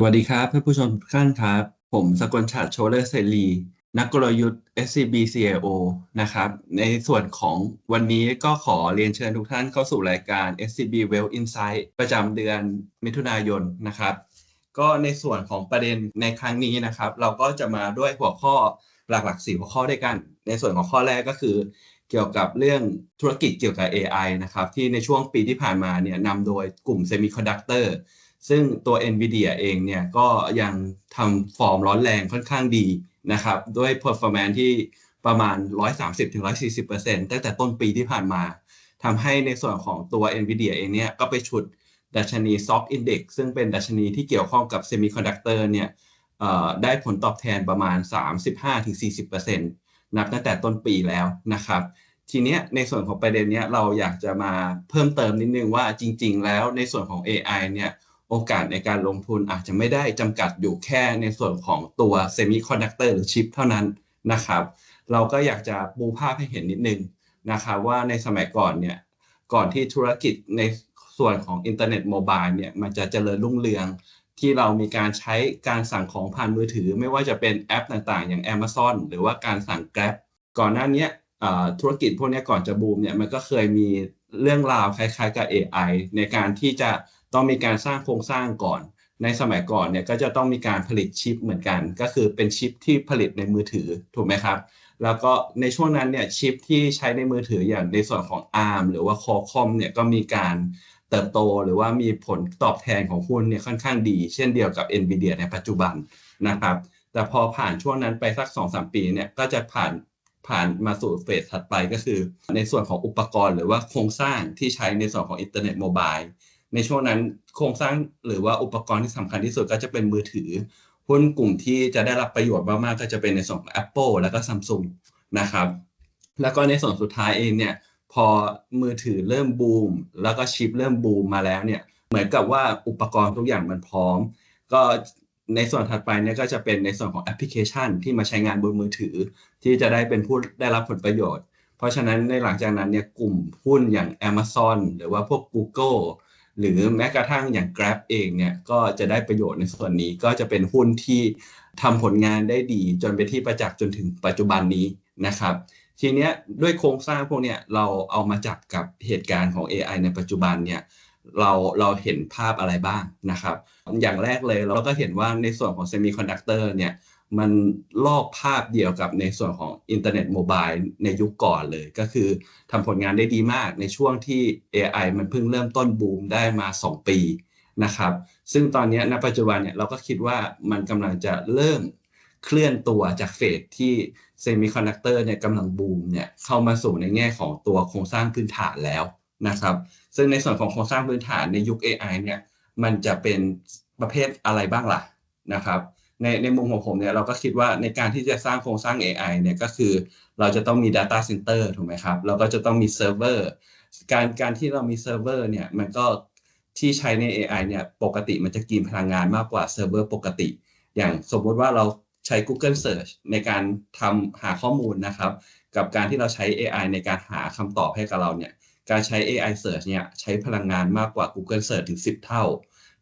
สวัสดีครับท่านผู้ชมทุกท่านครับ ผมสกลฉัตรโชเลอร์เซรี นักกลยุทธ์ SCB CIO นะครับ ในส่วนของวันนี้ก็ขอเรียนเชิญทุกท่านเข้าสู่รายการ SCB Well Insight ประจำเดือนมิถุนายนนะครับ ก็ในส่วนของประเด็นในครั้งนี้นะครับ เราก็จะมาด้วยหัวข้อหลักๆสี่หัวข้อด้วยกัน ในส่วนของข้อแรกก็คือ เกี่ยวกับเรื่องธุรกิจเกี่ยวกับ AI นะครับ ที่ในช่วงปีที่ผ่านมาเนี่ยนำโดยกลุ่ม Semiconductor ซึ่ ซึ่งตัว NVIDIA เองเนี่ยก็ยังทำฟอร์มร้อนแรงค่อนข้างดีนะครับด้วย performance ที่ประมาณ 130-140%ตั้งแต่ต้นปีที่ผ่านมาทำให้ในส่วนของตัว NVIDIA เองเนี่ยก็ไปฉุดดัชนี SOC Index ซึ่งเป็นดัชนีที่เกี่ยวข้องกับ Semiconductor เนี่ยได้ผลตอบแทนประมาณ 35-40%นับตั้งแต่ต้นปีแล้วนะครับ ทีเนี้ยในส่วนของประเด็นเนี้ยเราอยากจะมาเพิ่มเติมนิดนึงว่าจริง ๆ แล้วในส่วนของ AI เนี่ย โอกาสในการลงทุนอาจจะไม่ได้จำกัดอยู่แค่ในส่วนของตัวเซมิคอนดักเตอร์หรือชิปเท่านั้นนะครับ เราก็อยากจะปูภาพให้เห็นนิดนึงนะครับว่าในสมัยก่อนเนี่ยก่อนที่ธุรกิจในส่วนของอินเทอร์เน็ตโมบายเนี่ยมันจะเจริญรุ่งเรือง ที่เรามีการใช้การสั่งของผ่านมือถือ ไม่ว่าจะเป็นแอปต่างๆ อย่าง Amazon หรือว่าการสั่ง Grab ก่อนหน้านี้ธุรกิจพวกนี้ก่อนจะบูมเนี่ยมันก็เคยมีเรื่องราวคล้ายๆกับ AI ในการที่จะ ต้องมีการสร้างโครงสร้างก่อน ในสมัยก่อนเนี่ยก็จะต้องมีการผลิตชิปเหมือนกัน ก็คือเป็นชิปที่ผลิตในมือถือถูกไหมครับ แล้วก็ในช่วงนั้นเนี่ยชิปที่ใช้ในมือถืออย่างในส่วนของ ARM หรือว่า Qualcomm เนี่ยก็มีการเติบโตหรือว่ามีผลตอบแทนของหุ้นเนี่ยค่อนข้างดี เช่นเดียวกับ NVIDIA ในปัจจุบันนะครับ แต่พอผ่านช่วงนั้นไปสัก 2-3 ปีเนี่ยก็จะผ่านผ่านมาสู่เฟสถัดไปก็คือ ในส่วนของอุปกรณ์หรือว่าโครงสร้างที่ใช้ในส่วนของอินเทอร์เน็ตโมบาย ในช่วงนั้นโครงสร้างหรือว่าอุปกรณ์ที่สำคัญที่สุดก็จะเป็นมือถือหุ้นกลุ่มที่จะได้รับประโยชน์มากๆก็จะเป็นในส่วนของ Apple แล้วก็ Samsung นะครับ แล้วก็ในส่วนสุดท้ายเองเนี่ยพอมือถือเริ่มบูม แล้วก็ชิปเริ่มบูมมาแล้วเนี่ยเหมือนกับว่าอุปกรณ์ทุกอย่างมันพร้อม ก็ในส่วนถัดไปเนี่ยก็จะเป็นในส่วนของแอปพลิเคชัน ที่มาใช้งานบนมือถือ ที่จะได้เป็นผู้ได้รับผลประโยชน์ เพราะฉะนั้นในหลังจากนั้นเนี่ยกลุ่มหุ้นอย่าง Amazon หรือว่าพวก Google หรือแม้กระทั่งอย่าง Grab เองเนี่ยก็จะได้ประโยชน์ในส่วนนี้ก็จะเป็นหุ้นที่ทำผลงานได้ดีจนเป็นที่ประจักษ์จนถึงปัจจุบันนี้นะครับ ทีเนี้ยด้วยโครงสร้างพวกเนี้ยเราเอามาจับกับเหตุการณ์ของ AI ในปัจจุบันเนี่ยเราเราเห็นภาพอะไรบ้างนะครับ อย่างแรกเลยเราก็เห็นว่าในส่วนของเซมิคอนดักเตอร์เนี่ย มันลอกภาพเดียวกับในส่วนของอินเทอร์เน็ตโมบายในยุคก่อนเลย ก็คือทำผลงานได้ดีมากในช่วงที่ AI มันเพิ่งเริ่มต้นบูมได้มา 2 ปีนะครับ ซึ่งตอนนี้ณปัจจุบันเนี่ยเราก็คิดว่ามันกำลังจะเริ่มเคลื่อนตัวจากเฟสที่เซมิคอนดักเตอร์เนี่ยกำลังบูมเนี่ยเข้ามาสู่ในแง่ของตัวโครงสร้างพื้นฐานแล้วนะครับ ซึ่งในส่วนของโครงสร้างพื้นฐานในยุค AI เนี่ยมันจะเป็นประเภทอะไรบ้างล่ะนะครับ ในในมุมของผมเนี่ยเราก็คิดว่าในการที่จะสร้างโครงสร้าง AI เนี่ยก็คือเราจะต้องมี Data Center ถูกไหมครับ เราก็จะต้องมีเซิร์ฟเวอร์การการที่เรามีเซิร์ฟเวอร์เนี่ยมันก็ที่ใช้ใน AI เนี่ยปกติมันจะกินพลังงานมากกว่าเซิร์ฟเวอร์ปกติ อย่างสมมุติว่าเราใช้ Google Search ในการทำหาข้อมูลนะครับ กับการที่เราใช้ AI ในการหาคำตอบให้กับเราเนี่ยการใช้ AI Search เนี่ยใช้พลังงานมากกว่า Google Search ถึง 10 เท่า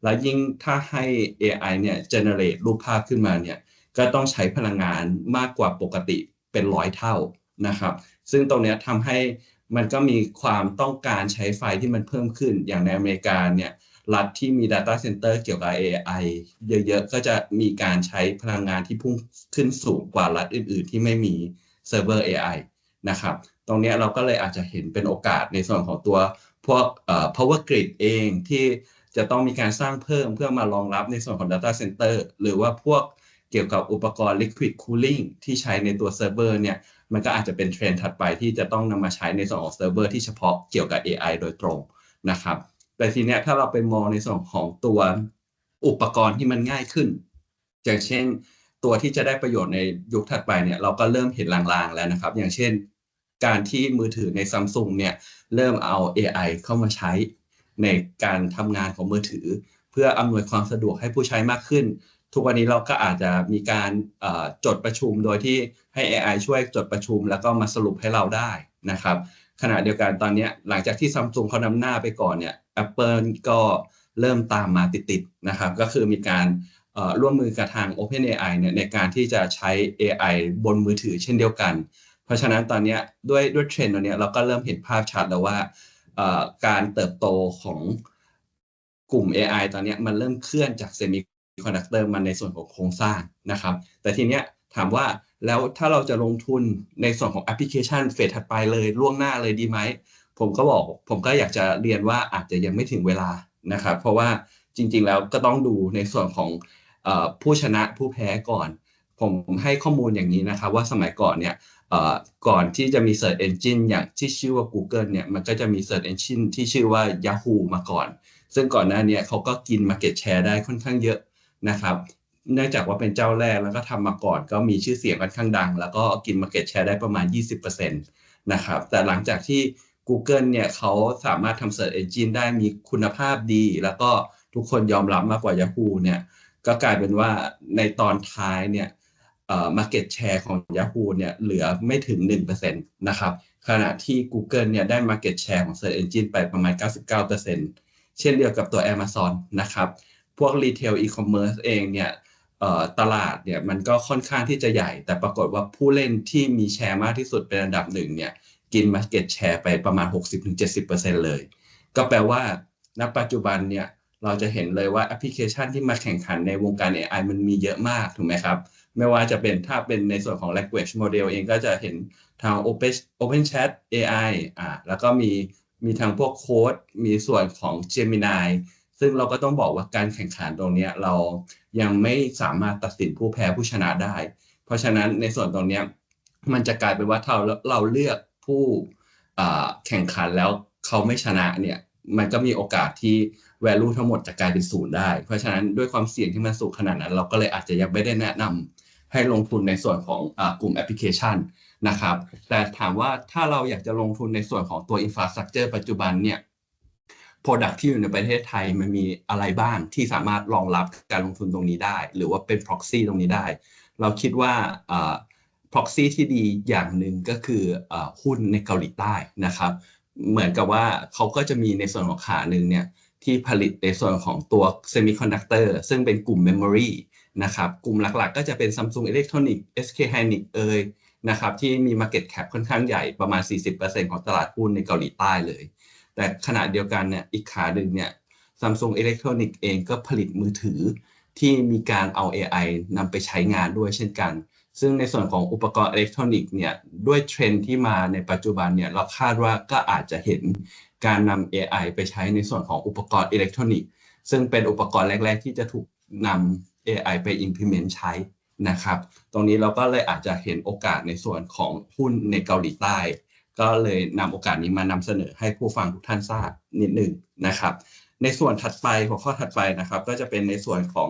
แล้วยิ่งถ้าให้ AI เนี่ย generate รูปภาพขึ้นมาเนี่ยก็ต้องใช้พลังงานมากกว่าปกติเป็นร้อยเท่านะครับ ซึ่งตรงนี้ทำให้มันก็มีความต้องการใช้ไฟที่มันเพิ่มขึ้นอย่างในอเมริกาเนี่ยรัฐที่มี Data Center เกี่ยวกับ AI เยอะๆ ก็จะมีการใช้พลังงานที่พุ่งขึ้นสูงกว่ารัฐอื่นๆ ที่ไม่มีเซิร์ฟเวอร์ AI นะครับ ตรงนี้เราก็เลยอาจจะเห็นเป็นโอกาสในส่วนของตัวพวก power grid เองที่ จะต้องมีการสร้างเพิ่มเพื่อมารองรับในส่วนของ Data Center หรือว่าพวกเกี่ยวกับอุปกรณ์ Liquid Cooling ที่ใช้ในตัวเซิร์ฟเวอร์เนี่ยมันก็อาจจะเป็นเทรนด์ถัดไปที่จะต้องนำมาใช้ในส่วนของเซิร์ฟเวอร์ที่เฉพาะเกี่ยวกับ AI โดยตรงนะครับแต่ทีเนี้ยถ้าเราไปมองในส่วนของตัวอุปกรณ์ที่มันง่ายขึ้น อย่างเช่น ตัวที่จะได้ประโยชน์ในยุคถัดไปเนี่ยเราก็เริ่มเห็นลางๆแล้วนะครับ อย่างเช่น การที่มือถือในซัมซุงเนี่ยเริ่มเอา AI เข้ามาใช้ ในการทำงานของมือถือ เพื่ออำนวยความสะดวกให้ผู้ใช้มากขึ้น ทุกวันนี้เราก็อาจจะมีการจดประชุมโดยที่ให้ AI ช่วยจดประชุม แล้วก็มาสรุปให้เราได้นะครับขณะเดียวกันตอนนี้หลังจากที่ซัมซุงเขานำหน้าไปก่อนเนี่ย Apple ก็เริ่มตามมาติดๆนะครับ ก็คือมีการร่วมมือกับทาง OpenAI เนี่ยในการที่จะใช้ AI บนมือถือเช่นเดียวกัน เพราะฉะนั้นตอนนี้ด้วยด้วยเทรนด์ตัวนี้เราก็เริ่มเห็นภาพชัดแล้วว่า การเติบโตของกลุ่ม AI ตอนนี้มันเริ่มเคลื่อนจากเซมิคอนดักเตอร์มาในส่วนของโครงสร้างนะครับ แต่ทีเนี้ยถามว่าแล้วถ้าเราจะลงทุนในส่วนของแอปพลิเคชันเฟสถัดไปเลยล่วงหน้าเลยดีไหม ผมก็บอกผมก็อยากจะเรียนว่าอาจจะยังไม่ถึงเวลานะครับ เพราะว่าจริงๆแล้วก็ต้องดูในส่วนของผู้ชนะผู้แพ้ก่อน ผมให้ข้อมูลอย่างนี้นะครับว่าสมัยก่อนเนี่ยก่อนที่จะมี Search Engine อย่างที่ชื่อว่า Google เนี่ยมันก็จะมี Search Engine ที่ชื่อว่า Yahoo มาก่อน ซึ่งก่อนหน้านี้เขาก็กิน Market Share ได้ค่อนข้างเยอะนะครับเนื่องจากว่าเป็นเจ้าแรกแล้วก็ทำมาก่อน ก็มีชื่อเสียงค่อนข้างดัง แล้วก็กิน Market Share ได้ประมาณ 20%นะครับแต่หลังจากที่ Google เนี่ยเขาสามารถทำ Search Engine ได้มีคุณภาพดี แล้วก็ทุกคนยอมรับมากกว่า Yahoo เนี่ยก็กลายเป็นว่าในตอนท้ายเนี่ย market share ของ Yahoo เนี่ยเหลือไม่ถึง 1%นะครับ ขณะที่ Google เนี่ยได้ market share ของ Search Engine ไปประมาณ 99%เช่นเดียวกับตัว Amazon นะครับ พวก retail e-commerce เองเนี่ยตลาดเนี่ยมันก็ค่อนข้างที่จะใหญ่ แต่ปรากฏว่าผู้เล่นที่มีแชร์มากที่สุดเป็นอันดับหนึ่งเนี่ยกิน market share ไปประมาณ 60-70%เลย ก็แปลว่า ณ ปัจจุบันเนี่ยเราจะเห็นเลยว่าแอปพลิเคชันที่มาแข่งขันในวงการ AI มันมีเยอะมากถูกไหมครับ ไม่ว่าจะเป็นถ้าเป็นในส่วนของ language model เองก็จะเห็นทาง Open Open Chat AI อ่าแล้วก็มีมีทางพวกโค้ดมีส่วนของ Gemini ซึ่งเราก็ต้องบอกว่าการแข่งขันตรงนี้เรายังไม่สามารถตัดสินผู้แพ้ผู้ชนะได้ เพราะฉะนั้นในส่วนตรงนี้มันจะกลายเป็นว่าถ้าเราเลือกผู้แข่งขันแล้วเขาไม่ชนะเนี่ยมันก็มีโอกาสที่ value ทั้งหมดจะกลายเป็นศูนย์ได้ เพราะฉะนั้นด้วยความเสี่ยงที่มันสูงขนาดนั้น เราก็เลยอาจจะยังไม่ได้แนะนำ ให้ลงทุนในส่วนของอกลุ่มแอปพลิเคชันนะครับ แต่ถามว่าถ้าเราอยากจะลงทุนในส่วนของตัว Infrastructure ปัจจุบันเนี่ย Product ที่อยู่ในประเทศไทยมันมีอะไรบ้างที่สามารถรองรับการลงทุนตรงนี้ได้ หรือว่าเป็น proxy ตรงนี้ได้ เราคิดว่า proxy ที่ดีอย่างหนึ่งก็คือหุ้นในเกาหลีใต้นะครับ เหมือนกับว่าเขาก็จะมีในส่วนของขาหนึ่งเนี่ยที่ผลิตในส่วนของตัวเซมิคอนดักเตอร์ซึ่งเป็นกลุ่มเมมโมรี นะครับกลุ่มหลักๆ ก็จะเป็น Samsung Electronics SK Hynix เอยนะครับที่มี Market Cap ค่อนข้างใหญ่ประมาณ 40%ของตลาดหุ้นในเกาหลีใต้เลย แต่ขณะเดียวกันเนี่ยอีกขาหนึ่งเนี่ย Samsung Electronics เองก็ผลิตมือถือที่มีการเอา AI นำไปใช้งานด้วยเช่นกัน ซึ่งในส่วนของอุปกรณ์อิเล็กทรอนิกส์เนี่ยด้วยเทรนที่มาในปัจจุบันเนี่ยเราคาดว่าก็อาจจะเห็นการนำ AI ไปใช้ในส่วนของอุปกรณ์อิเล็กทรอนิกส์ซึ่งเป็นอุปกรณ์แรก ๆ ที่จะถูกนำ AI ไป implement ใช้นะครับ ตรงนี้เราก็เลยอาจจะเห็นโอกาสในส่วนของหุ้นในเกาหลีใต้ ก็เลยนำโอกาสนี้มานำเสนอให้ผู้ฟังทุกท่านทราบนิดหนึ่งนะครับ ในส่วนถัดไปหัวข้อถัดไปนะครับ ก็จะเป็นในส่วนของ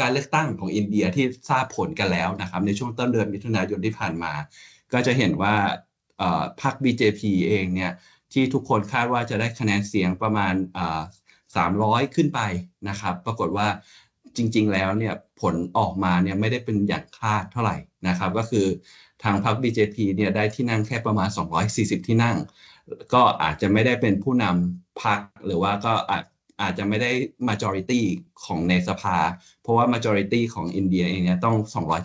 การเลือกตั้งของอินเดียที่ทราบผลกันแล้วนะครับ ในช่วงต้นเดือนมิถุนายนที่ผ่านมา ก็จะเห็นว่าพรรค BJP เองเนี่ยที่ทุกคนคาดว่าจะได้คะแนนเสียงประมาณสามร้อยขึ้นไปนะครับ ปรากฏว่า จริง ๆ แล้วเนี่ยผลออกมาเนี่ยไม่ได้เป็นอย่างคาดเท่าไหร่นะครับ ก็คือทางพรรค BJP เนี่ยได้ที่นั่งแค่ประมาณ 240 ที่นั่ง ก็อาจจะไม่ได้เป็นผู้นำพรรคหรือว่าก็อาจอาจจะไม่ได้ majority ของในสภา เพราะว่า majority ของอินเดียเองเนี่ยต้อง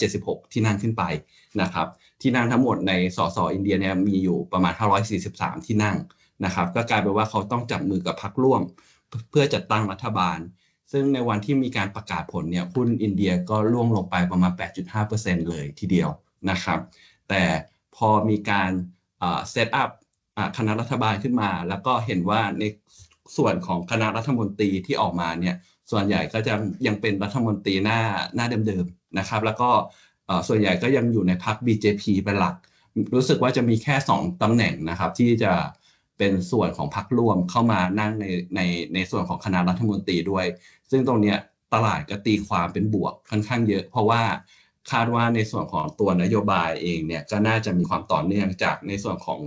276 ที่นั่งขึ้นไปนะครับ ที่นั่งทั้งหมดในสสอินเดียเนี่ยมีอยู่ประมาณ 543 ที่นั่งนะครับ ก็กลายเป็นว่าเขาต้องจับมือกับพรรคร่วม เพื่อจัดตั้งรัฐบาล ซึ่งในวันที่มีการประกาศผลเนี่ยหุ้นอินเดียก็ร่วงลงไปประมาณ 8.5%เลยทีเดียวนะครับ แต่พอมีการเซตอัพคณะรัฐบาลขึ้นมา แล้วก็เห็นว่าในส่วนของคณะรัฐมนตรีที่ออกมาเนี่ยส่วนใหญ่ก็จะยังเป็นรัฐมนตรีหน้าหน้าเดิมๆนะครับ แล้วก็ส่วนใหญ่ก็ยังอยู่ในพรรค BJP เป็นหลัก รู้สึกว่าจะมีแค่ 2ตำแหน่งนะครับที่จะ เป็นส่วนของพรรคร่วมเข้ามานั่งในในในส่วนของคณะรัฐมนตรีด้วย ซึ่งตรงเนี้ยตลาดก็ตีความเป็นบวกค่อนข้างเยอะ เพราะว่าคาดว่าในส่วนของตัวนโยบายเองเนี่ยก็น่าจะมีความต่อเนื่องจากในส่วนของ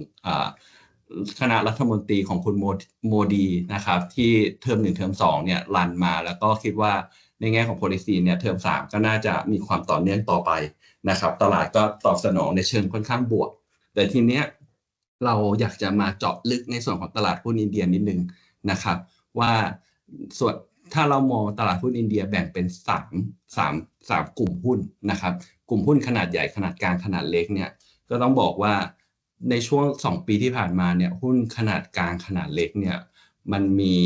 คณะรัฐมนตรีของคุณโมดีนะครับ ที่เทอมหนึ่งเทอมสองเนี่ยรันมา แล้วก็คิดว่าในแง่ของ policy เนี่ยเทอมสามก็น่าจะมีความต่อเนื่องต่อไปนะครับ ตลาดก็ตอบสนองในเชิงค่อนข้างบวก แต่ทีเนี้ย เราอยากจะมาเจาะลึกในส่วนของตลาดหุ้นอินเดียนิดนึงนะครับ ว่าส่วนถ้าเรามองตลาดหุ้นอินเดียแบ่งเป็นสามสามสามกลุ่มหุ้นนะครับ กลุ่มหุ้นขนาดใหญ่ขนาดกลางขนาดเล็กเนี่ยก็ต้องบอกว่าในช่วงสองปีที่ผ่านมาเนี่ยหุ้นขนาดกลางขนาดเล็กเนี่ยมันมี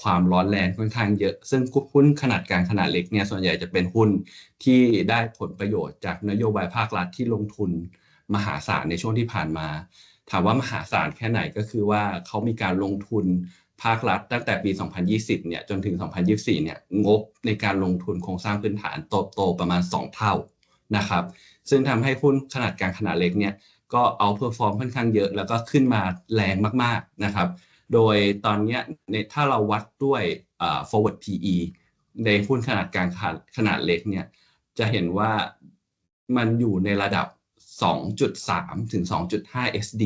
ความร้อนแรงค่อนข้างเยอะ ซึ่งหุ้นขนาดกลางขนาดเล็กเนี่ยส่วนใหญ่จะเป็นหุ้นที่ได้ผลประโยชน์จากนโยบายภาครัฐที่ลงทุนมหาศาลในช่วงที่ผ่านมา ถามว่ามหาศาลแค่ไหนก็คือว่าเขามีการลงทุนภาครัฐตั้งแต่ปี 2020 เนี่ยจนถึง 2024 เนี่ยงบในการลงทุนโครงสร้างพื้นฐานโตโตประมาณ 2 เท่านะครับ ซึ่งทำให้หุ้นขนาดกลางขนาดเล็กเนี่ยก็เอาเพอร์ฟอร์มค่อนข้างเยอะ แล้วก็ขึ้นมาแรงมากๆนะครับ โดยตอนนี้ในถ้าเราวัดด้วย forward PE ในหุ้นขนาดกลางขนาดเล็กเนี่ยจะเห็นว่ามันอยู่ในระดับ 2.3 ถึง 2.5 SD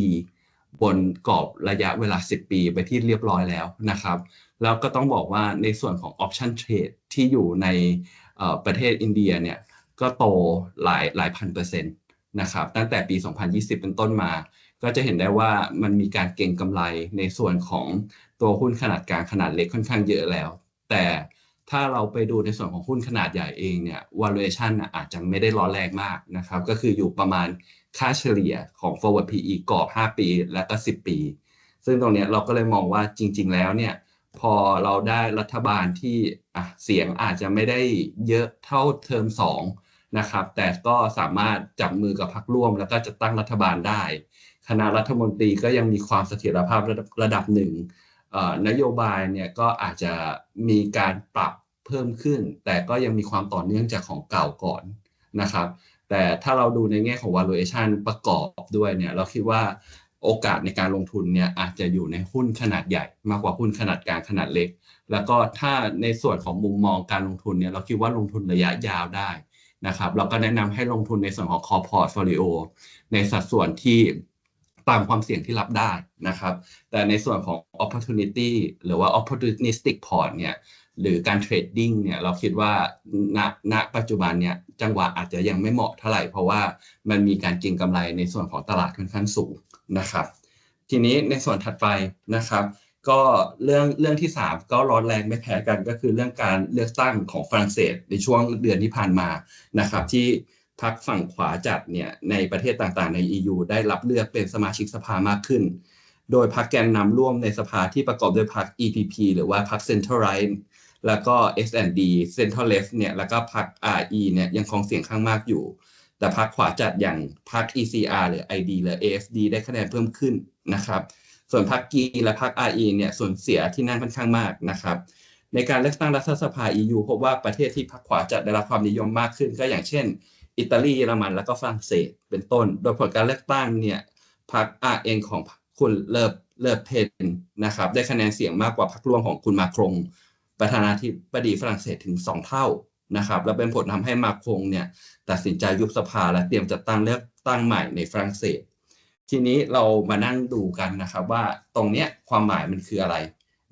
บนกรอบระยะเวลา 10 ปีไปที่เรียบร้อยแล้วนะครับ แล้วก็ต้องบอกว่าในส่วนของ option trade ที่อยู่ในประเทศอินเดียเนี่ยก็โตหลายหลายพันเปอร์เซ็นต์นะครับตั้งแต่ปี 2020 เป็นต้นมา ก็จะเห็นได้ว่ามันมีการเก็งกำไรในส่วนของตัวหุ้นขนาดกลางขนาดเล็กค่อนข้างเยอะแล้ว แต่ ถ้าเราไปดูในส่วนของหุ้นขนาดใหญ่เองเนี่ย valuation อาจจะไม่ได้ร้อนแรงมากนะครับ ก็คืออยู่ประมาณค่าเฉลี่ยของ forward PE กรอบ 5 ปีและก็ 10 ปี ซึ่งตรงนี้เราก็เลยมองว่าจริง ๆ แล้วเนี่ย พอเราได้รัฐบาลที่เสียงอาจจะไม่ได้เยอะเท่าเทอม 2 นะครับ แต่ก็สามารถจับมือกับพรรคร่วม แล้วก็จะตั้งรัฐบาลได้ คณะรัฐมนตรีก็ยังมีความเสถียรภาพระดับระดับหนึ่ง นโยบายเนี่ยก็อาจจะมีการปรับเพิ่มขึ้น แต่ก็ยังมีความต่อเนื่องจากของเก่าก่อนนะครับ แต่ถ้าเราดูในแง่ของ valuation ประกอบด้วยเนี่ยเราคิดว่าโอกาสในการลงทุนเนี่ยอาจจะอยู่ในหุ้นขนาดใหญ่ มากกว่าหุ้นขนาดกลางขนาดเล็ก แล้วก็ถ้าในส่วนของมุมมองการลงทุนเนี่ยเราคิดว่าลงทุนระยะยาวได้นะครับ เราก็แนะนำให้ลงทุนในส่วนของ core portfolio ในสัดส่วนที่ ตามความเสี่ยงที่รับได้นะครับ แต่ในส่วนของ opportunity หรือว่า opportunistic port เนี่ยหรือการเทรดดิ้งเนี่ยเราคิดว่าณณปัจจุบันเนี่ยจังหวะอาจจะยังไม่เหมาะเท่าไหร่ เพราะว่ามันมีการเก็งกำไรในส่วนของตลาดค่อนข้างสูงนะครับ ทีนี้ในส่วนถัดไปนะครับ ก็เรื่องเรื่องที่ 3 ก็ร้อนแรงไม่แพ้กันก็คือเรื่องการเลือกตั้งของฝรั่งเศสในช่วงเดือนที่ผ่านมานะครับที่ พรรคฝั่งขวาจัดเนี่ยในประเทศต่างๆใน EU ได้รับเลือกเป็นสมาชิกสภามากขึ้น โดยพรรคแกนนำร่วมในสภาที่ประกอบด้วยพรรค EPP หรือว่าพรรค Central Right แล้วก็ S&D Central Left เนี่ยแล้วก็พรรค RE เนี่ยยังคงเสียงข้างมากอยู่ แต่พรรคขวาจัดอย่างพรรค ECR หรือ ID หรือ AFD ได้คะแนนเพิ่มขึ้นนะครับ ส่วนพรรค G และพรรค RE เนี่ยส่วนเสียที่นั่นค่อนข้างมากนะครับในการเลือกตั้งรัฐสภา EU พบว่าประเทศที่พรรคขวาจัดได้รับความนิยมมากขึ้น ก็อย่างเช่น อิตาลีเยอรมันแล้วก็ฝรั่งเศสเป็นต้น โดยผลการเลือกตั้งเนี่ยพรรค RN ของคุณเลิฟเลิฟเพนนะครับได้คะแนนเสียงมากกว่าพรรคร่วมของคุณมาครง ประธานาธิบดีฝรั่งเศสถึง 2 เท่านะครับและเป็นผลทำให้มาคงเนี่ยตัดสินใจยุบสภาและเตรียมจัดตั้งเลือกตั้งใหม่ในฝรั่งเศส ทีนี้เรามานั่งดูกันนะครับว่าตรงเนี้ยความหมายมันคืออะไร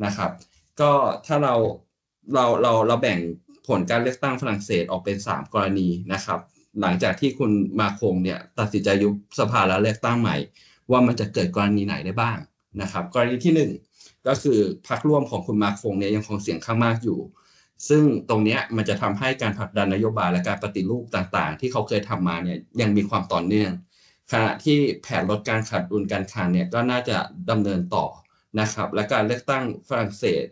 นะครับ ก็ถ้าเราเราเราเราแบ่งผลการเลือกตั้งฝรั่งเศสออกเป็น 3 กรณีนะครับ หลังจากที่คุณมาคงเนี่ยตัดสินใจยุบสภาและเลือกตั้งใหม่ ว่ามันจะเกิดกรณีไหนได้บ้างนะครับ กรณีที่ 1 ก็คือพรรคร่วมของคุณมาคงเนี่ยยังคงเสียงข้างมากอยู่ ซึ่งตรงนี้มันจะทำให้การผลักดันนโยบายและการปฏิรูปต่างๆ ที่เขาเคยทำมาเนี่ยยังมีความต่อเนื่องขณะที่แผนลดการขาดดุลการคลังเนี่ยก็น่าจะดำเนินต่อนะครับ และการเลือกตั้งฝรั่งเศส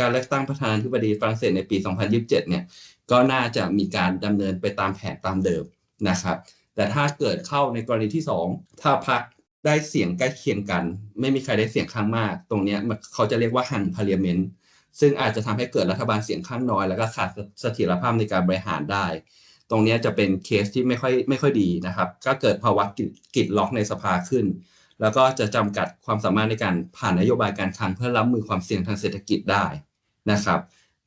การเลือกตั้งประธานาธิบดีฝรั่งเศสในปี 2027 เนี่ย ก็น่าจะมีการดำเนินไปตามแผนตามเดิมนะครับ แต่ถ้าเกิดเข้าในกรณีที่ 2 ถ้าพรรคได้เสียงใกล้เคียงกัน ไม่มีใครได้เสียงข้างมาก ตรงนี้เขาจะเรียกว่าหังพาร์เลเมนต์ซึ่งอาจจะทำให้เกิดรัฐบาลเสียงข้างน้อย แล้วก็ขาดเสถียรภาพในการบริหารได้ ตรงนี้จะเป็นเคสที่ไม่ค่อยไม่ค่อยดีนะครับ ก็เกิดภาวะกิดล็อกในสภาขึ้น แล้วก็จะจำกัดความสามารถในการผ่านนโยบายการคลังเพื่อรับมือความเสี่ยงทางเศรษฐกิจได้นะครับ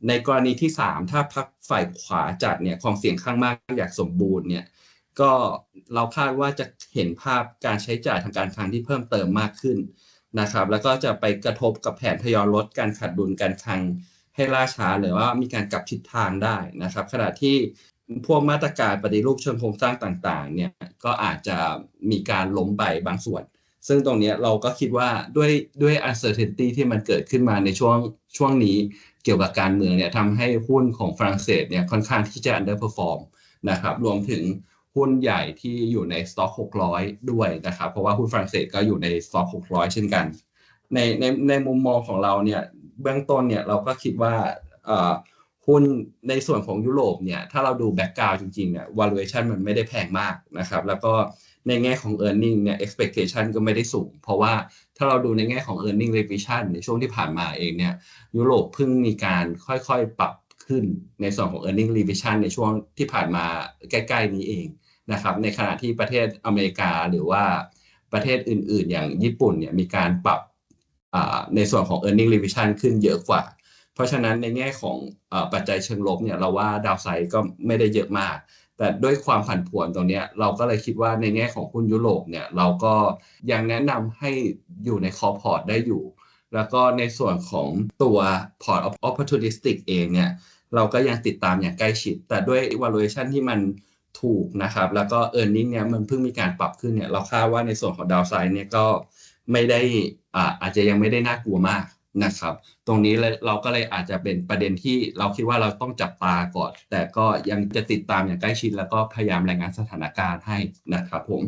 ในกรณีที่ 3 ถ้าพรรคฝ่ายขวาจัดเนี่ยความเสี่ยงข้างมากอยากสมบูรณ์เนี่ยก็เราคาดว่าจะเห็นภาพการใช้จ่ายทางการคลังที่เพิ่มเติมมากขึ้นนะครับ แล้วก็จะไปกระทบกับแผนทยอยลดการขาดดุลการคลังให้ล่าช้าหรือว่ามีการกลับทิศทางได้นะครับ ขณะที่พวกมาตรการปฏิรูปเชิงโครงสร้างต่างๆเนี่ยก็อาจจะมีการล้มไปบางส่วน ซึ่งตรงนี้เราก็คิดว่าด้วยด้วย uncertainty ที่มันเกิดขึ้นมาในช่วงช่วงนี้ เกี่ยวกับการเมืองเนี่ยทำให้หุ้นของฝรั่งเศสเนี่ยค่อนข้างที่จะ underperform นะครับรวมถึงหุ้นใหญ่ที่อยู่ในสต็อก600 ด้วยนะครับ เพราะว่าหุ้นฝรั่งเศสก็อยู่ในสต็อก600 เช่นกัน ในในในมุมมองของเราเนี่ยเบื้องต้นเนี่ยเราก็คิดว่าหุ้นในส่วนของยุโรปเนี่ยถ้าเราดูแบ็กกราวจริงๆเนี่ย valuation มันไม่ได้แพงมากนะครับ แล้วก็ ในแง่ของ e a r n i n g เนี่ย expectation ก็ไม่ได้สูง เพราะว่าถ้าเราดูในแง่ของ e a r n i n g revision ในช่วงที่ผ่านมาเองเนี่ยยุโรปเพิ่งมีการค่อยๆ ปรับขึ้นในส่วนของ e a r n i n g revision ในช่วงที่ผ่านมาใกล้ ๆ นี้เองนะครับในขณะที่ประเทศอเมริกาหรือว่าประเทศอื่น ๆ อย่างญี่ปุ่นเนี่ยมีการปรับในส่วนของ e a r n i n g revision ขึ้นเยอะกว่า เพราะฉะนั้นในแง่ของอปัจจัยเชิงลบเนี่ยเราว่าดาวไซด์ก็ไม่ได้เยอะมาก แต่ด้วยความผันผวนตรงนี้เราก็เลยคิดว่าในแง่ของหุ้นยุโรปเนี่ยเราก็ยังแนะนำให้อยู่ในคอพอร์ตได้อยู่ แล้วก็ในส่วนของตัว port of opportunistic เองเนี่ยเราก็ยังติดตามอย่างใกล้ชิด แต่ด้วย valuation ที่มันถูกนะครับ แล้วก็ e a r n i n g เนี่ยมันเพิ่งมีการปรับขึ้นเนี่ยเราคาดว่าในส่วนของดาวไซด์เนี่ยก็ไม่ได้อ่าอาจจะยังไม่ได้น่ากลัวมาก นะครับ ตรงนี้เราก็เลยอาจจะเป็นประเด็นที่เราคิดว่าเราต้องจับตาก่อน แต่ก็ยังจะติดตามอย่างใกล้ชิดแล้วก็พยายามรายงานสถานการณ์ให้นะครับผม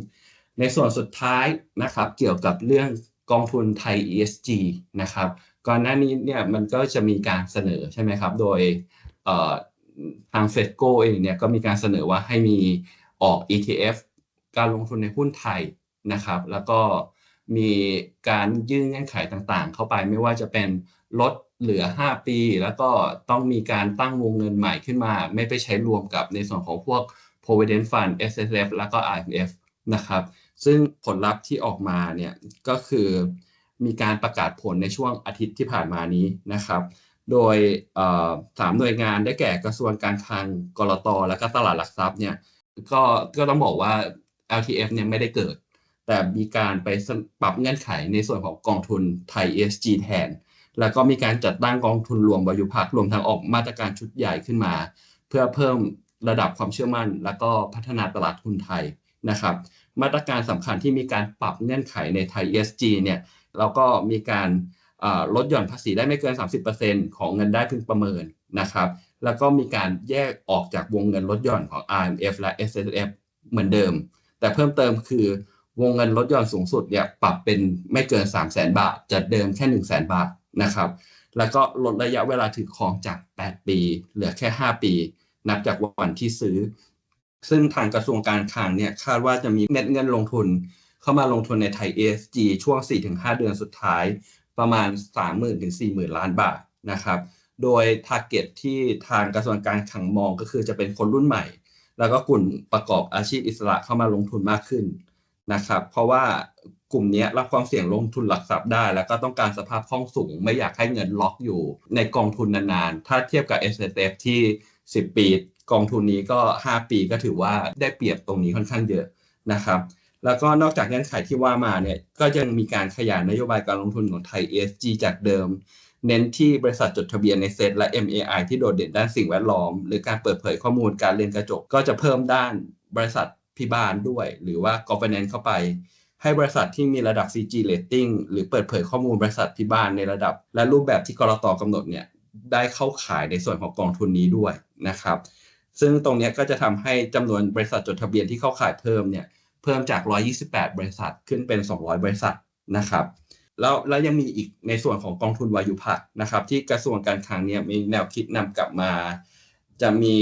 ในส่วนสุดท้ายนะครับเกี่ยวกับเรื่องกองทุนไทย ESG นะครับก่อนหน้านี้เนี่ยมันก็จะมีการเสนอใช่ไหมครับ โดยทางเฟดโกเองเนี่ยก็มีการเสนอว่าให้มีออก ETF การลงทุนในหุ้นไทยนะครับ แล้วก็ มีการยื่นเงื่อนไขต่างๆ เข้าไปไม่ว่าจะเป็นลดเหลือ 5 ปี แล้วก็ต้องมีการตั้งวงเงินใหม่ขึ้นมา ไม่ไปใช้รวมกับในส่วนของพวก provident fund S S F แล้วก็ I M F นะครับ ซึ่งผลลัพธ์ที่ออกมาเนี่ยก็คือมีการประกาศผลในช่วงอาทิตย์ที่ผ่านมานี้นะครับ โดยสามหน่วยงานได้แก่กระทรวงการคลังกรตและก็ตลาดหลักทรัพย์เนี่ยก็ก็ต้องบอกว่า LTF เนี่ยไม่ได้เกิด แต่มีการไปปรับเงื่อนไขในส่วนของกองทุนไทย ESG แทน แล้วก็มีการจัดตั้งกองทุนรวมวายุพักรวมทั้งออกมาตรการชุดใหญ่ขึ้นมา เพื่อเพิ่มระดับความเชื่อมั่น แล้วก็พัฒนาตลาดทุนไทยนะครับ มาตรการสำคัญที่มีการปรับเงื่อนไขในไทย ESG เนี่ยเราก็มีการลดหย่อนภาษีได้ไม่เกิน 30%ของเงินได้พึงประเมินนะครับ แล้วก็มีการแยกออกจากวงเงินลดหย่อนของ IMF และ S S F เหมือนเดิม แต่เพิ่มเติมคือ วงเงินลดหย่อนสูงสุดเนี่ยปรับเป็นไม่เกิน 3 0 0แสนบาทจากเดิมแค่ 1 0 0 0 0แสนบาทนะครับแล้วก็ลดระยะเวลาถือครองจาก 8 ปี เหลือแค่ 5 ปี นับจากวันที่ซื้อ ซึ่งทางกระทรวงการคลังเนี่ยคาดว่าจะมีเม็ดเงินลงทุน เข้ามาลงทุนในไทย ESG ช่วง 4-5 เดือนสุดท้าย ประมาณ 30,000-40,000 ล้านบาทนะครับโดย t a r g e t ที่ทางกระทรวงการคลังมองก็คือจะเป็นคนรุ่นใหม่ แล้วก็กลุ่มประกอบอาชีพอิสระเข้ามาลงทุนมากขึ้น นะครับ เพราะว่ากลุ่มนี้รับความเสี่ยงลงทุนหลักทรัพย์ได้ แล้วก็ต้องการสภาพคล่องสูง ไม่อยากให้เงินล็อกอยู่ในกองทุนนานๆ ถ้าเทียบกับ S F ที่ 10 ปี กองทุนนี้ก็ 5 ปีก็ถือว่าได้เปรียบตรงนี้ค่อนข้างเยอะนะครับแล้วก็นอกจากเงื่อนไขที่ว่ามาเนี่ยก็ยังมีการขยายนโยบายการลงทุนของไทย ESG จากเดิม เน้นที่บริษัทจดทะเบียนในเซตและ MAI ที่โดดเด่นด้านสิ่งแวดล้อม หรือการเปิดเผยข้อมูลการเรียนกระจกก็จะเพิ่มด้านบริษัท พิบาลด้วย หรือว่า governance เข้าไป ให้บริษัทที่มีระดับ CG rating หรือเปิดเผยข้อมูลบริษัทพิบาลในระดับ และรูปแบบที่กรตกำหนดเนี่ยได้เข้าขายในส่วนของกองทุนนี้ด้วยนะครับ ซึ่งตรงนี้ก็จะทำให้จำนวนบริษัทจดทะเบียนที่เข้าขายเพิ่มเนี่ยเพิ่มจาก 128 บริษัทขึ้นเป็น 200 บริษัทนะครับแล้วแล้วยังมีอีกในส่วนของกองทุนวายุพักนะครับ ที่กระทรวงการคลังเนี่ยมีแนวคิดนำกลับมา จะมี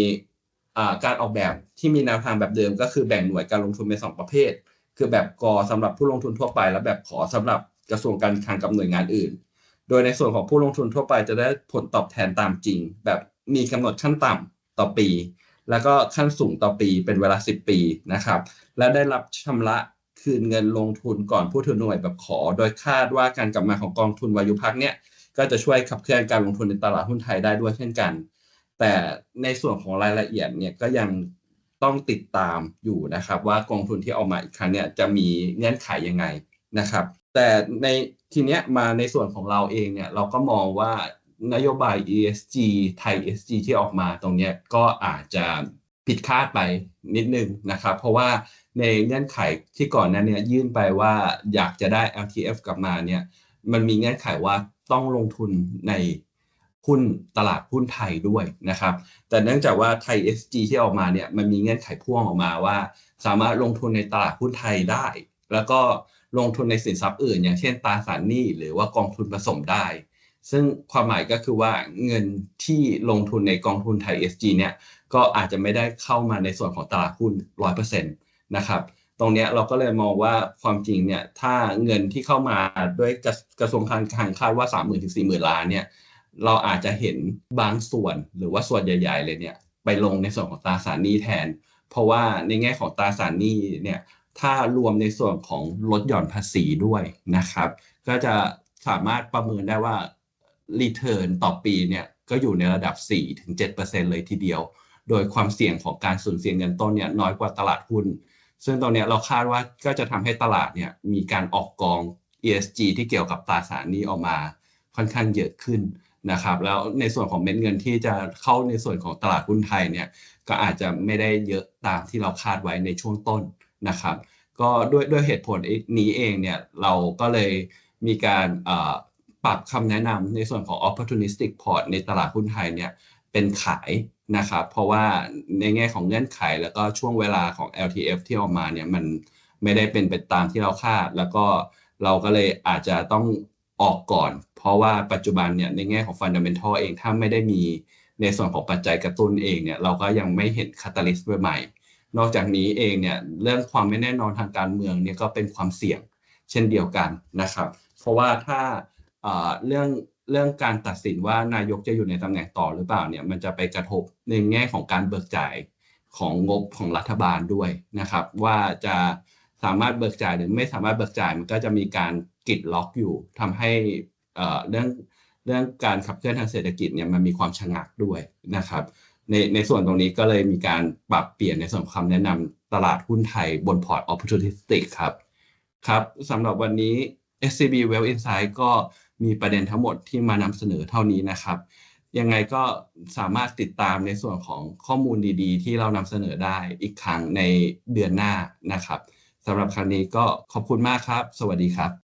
การออกแบบที่มีแนวทางแบบเดิม ก็คือแบ่งหน่วยการลงทุนเป็นสองประเภท คือแบบกอสำหรับผู้ลงทุนทั่วไป และแบบขอสำหรับกระทรวงการคลังกับหน่วยงานอื่น โดยในส่วนของผู้ลงทุนทั่วไปจะได้ผลตอบแทนตามจริง แบบมีกำหนดขั้นต่ำต่อปี แล้วก็ขั้นสูงต่อปีเป็นเวลา 10 ปีนะครับ และได้รับชำระคืนเงินลงทุนก่อนผู้ถือหน่วยแบบขอ โดยคาดว่าการกลับมาของกองทุนวายุพักเนี่ยก็จะช่วยขับเคลื่อนการลงทุนในตลาดหุ้นไทยได้ด้วยเช่นกัน แต่ในส่วนของรายละเอียดเนี่ยก็ยังต้องติดตามอยู่นะครับ ว่ากองทุนที่ออกมาอีกครั้งเนี่ยจะมีเงื่อนไขยังไงนะครับ แต่ในทีเนี้ยมาในส่วนของเราเองเนี่ยเราก็มองว่านโยบาย ESG ไทย ESG ที่ออกมาตรงเนี้ยก็อาจจะผิดคาดไปนิดนึงนะครับ เพราะว่าในเงื่อนไขที่ก่อนนั้นเนี่ยยื่นไปว่าอยากจะได้ LTF กลับมาเนี่ยมันมีเงื่อนไขว่าต้องลงทุนใน หุ้นตลาดหุ้นไทยด้วยนะครับ แต่เนื่องจากว่าไทย SG ที่ออกมาเนี่ยมันมีเงื่อนไขพ่วงออกมาว่า สามารถลงทุนในตลาดหุ้นไทยได้ แล้วก็ลงทุนในสินทรัพย์อื่น อย่างเช่นตราสารหนี้หรือว่ากองทุนผสมได้ ซึ่งความหมายก็คือว่าเงินที่ลงทุนในกองทุนไทย SG เนี่ยก็อาจจะไม่ได้เข้ามาในส่วนของตลาดหุ้น 100%นะครับตรงนี้เราก็เลยมองว่าความจริงเนี่ยถ้าเงินที่เข้ามาด้วยกระกระทรวงการคลังคาดว่า 3 0 0 0 0ถึง40,000 ล้านเนี่ย เราอาจจะเห็นบางส่วนหรือว่าส่วนใหญ่ ๆ เลยเนี่ยไปลงในส่วนของตราสารหนี้แทน เพราะว่าในแง่ของตราสารหนี้เนี่ยถ้ารวมในส่วนของลดหย่อนภาษีด้วยนะครับ ก็จะสามารถประเมินได้ว่า return ต่อปีเนี่ยก็อยู่ในระดับ 4-7%เลยทีเดียว โดยความเสี่ยงของการสูญเสียเงินต้นเนี่ยน้อยกว่าตลาดหุ้น ซึ่งตรงนี้เราคาดว่าก็จะทำให้ตลาดเนี่ยมีการออกกอง ESG ที่เกี่ยวกับตราสารนี้ออกมาค่อนข้างเยอะขึ้น นะครับแล้วในส่วนของเม็ดเงินที่จะเข้าในส่วนของตลาดหุ้นไทยเนี่ยก็อาจจะไม่ได้เยอะตามที่เราคาดไว้ในช่วงต้นนะครับ ก็ด้วยด้วยเหตุผลนี้เองเนี่ยเราก็เลยมีการปรับคำแนะนำในส่วนของ opportunistic port ในตลาดหุ้นไทยเนี่ยเป็นขายนะครับ เพราะว่าในแง่ของเงื่อนไขแล้วก็ช่วงเวลาของ LTF ที่ออกมาเนี่ยมันไม่ได้เป็นไปตามที่เราคาด แล้วก็เราก็เลยอาจจะต้อง ออกก่อน เพราะว่าปัจจุบันเนี่ยในแง่ของฟันดัมเบลทัลเองถ้าไม่ได้มีในส่วนของปัจจัยกระตุ้นเองเนี่ยเราก็ยังไม่เห็นคาตาลิสต์ใหม่ นอกจากนี้เองเนี่ยเรื่องความไม่แน่นอนทางการเมืองเนี่ยก็เป็นความเสี่ยงเช่นเดียวกันนะครับ เพราะว่าถ้าเรื่องเรื่องการตัดสินว่านายกจะอยู่ในตำแหน่งต่อหรือเปล่าเนี่ยมันจะไปกระทบในแง่ของการเบิกจ่ายของงบของรัฐบาลด้วยนะครับ ว่าจะสามารถเบิกจ่ายหรือไม่สามารถเบิกจ่ายมันก็จะมีการ กิดล็อกอยู่ทำให้เรื่องเรื่องการขับเคลื่อนทางเศรษฐกิจเนี่ยมันมีความชะงักด้วยนะครับ ในในส่วนตรงนี้ก็เลยมีการปรับเปลี่ยนในส่วนคำแนะนำตลาดหุ้นไทยบนพอร์ต opportunistic ครับครับสำหรับวันนี้ SCB Well Insight ก็มีประเด็นทั้งหมดที่มานำเสนอเท่านี้นะครับ ยังไงก็สามารถติดตามในส่วนของข้อมูลดีๆ ที่เรานำเสนอได้อีกครั้งในเดือนหน้านะครับสำหรับครั้งนี้ก็ขอบคุณมากครับ สวัสดีครับ